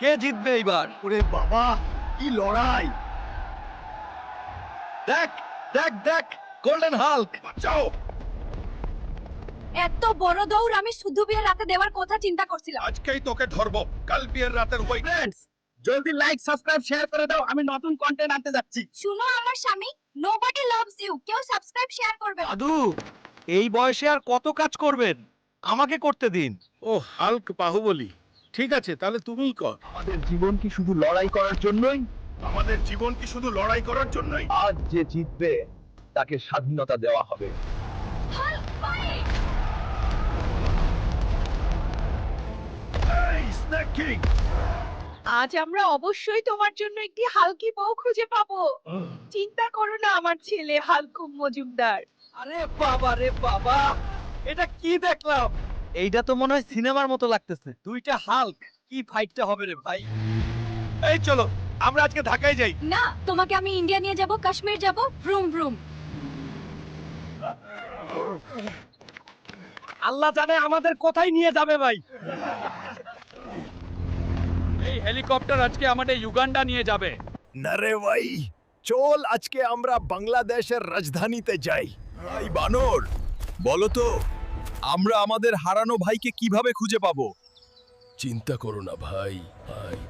কে জিতবে এইবার? ওরে বাবা কি লড়াই। দেখ দেখ দেখ গোল্ডেন হাল্ক বাঁচাও। এত বড় দৌড় আমি শুধু বিয়ের রাতে দেওয়ার কথা চিন্তা করছিলাম। আজকেই তোকে ধরবো কাল বিয়ের রাতের হই ফ্রেন্ডস জলদি লাইক সাবস্ক্রাইব শেয়ার করে দাও আমি নতুন কন্টেন্ট আনতে যাচ্ছি। শুনো আমার স্বামী নোবডি লাভস ইউ কেউ সাবস্ক্রাইব শেয়ার করবে না। দাদু এই বয়সে আর কত কাজ করবেন? আমাকে করতে দিন। ও হাল্ক বাহুবলী। ঠিক আছে তাহলে তুমিই কর। আমাদের জীবন কি শুধু লড়াই করার জন্যই? আমাদের জীবন কি শুধু লড়াই করার জন্যই? আজ যে জিতবে তাকে স্বাধীনতা দেওয়া হবে। হাল্ক এই স্নেক কিং! আজ আমরা অবশ্যই তোমার জন্য একটি হালকি বউ খুঁজে পাবো। চিন্তা করো না আমার ছেলে হালকুম মজুমদার। আরে বাবা রে বাবা! এটা কি দেখলাম? এইটা তো মনে হয় সিনেমার মতো লাগতেছে। দুইটা হাল্ক কি ফাইটটা হবে রে ভাই? এই চলো আমরা আজকে ঢাকায় যাই। না তোমাকে আমি ইন্ডিয়া নিয়ে যাব কাশ্মীর যাব ভ্রুম ভ্রুম আল্লাহ জানে আমাদের কোথায় নিয়ে যাবে ভাই। এই হেলিকপ্টার আজকে আমাদের ইউগান্ডা নিয়ে যাবে। না রে ভাই চল আজকে আমরা বাংলাদেশের রাজধানীতে যাই। ভাই বানর বলো তো আমরা আমাদের হারানো ভাইকে কীভাবে খুঁজে পাবো? চিন্তা করো না ভাই ভাই।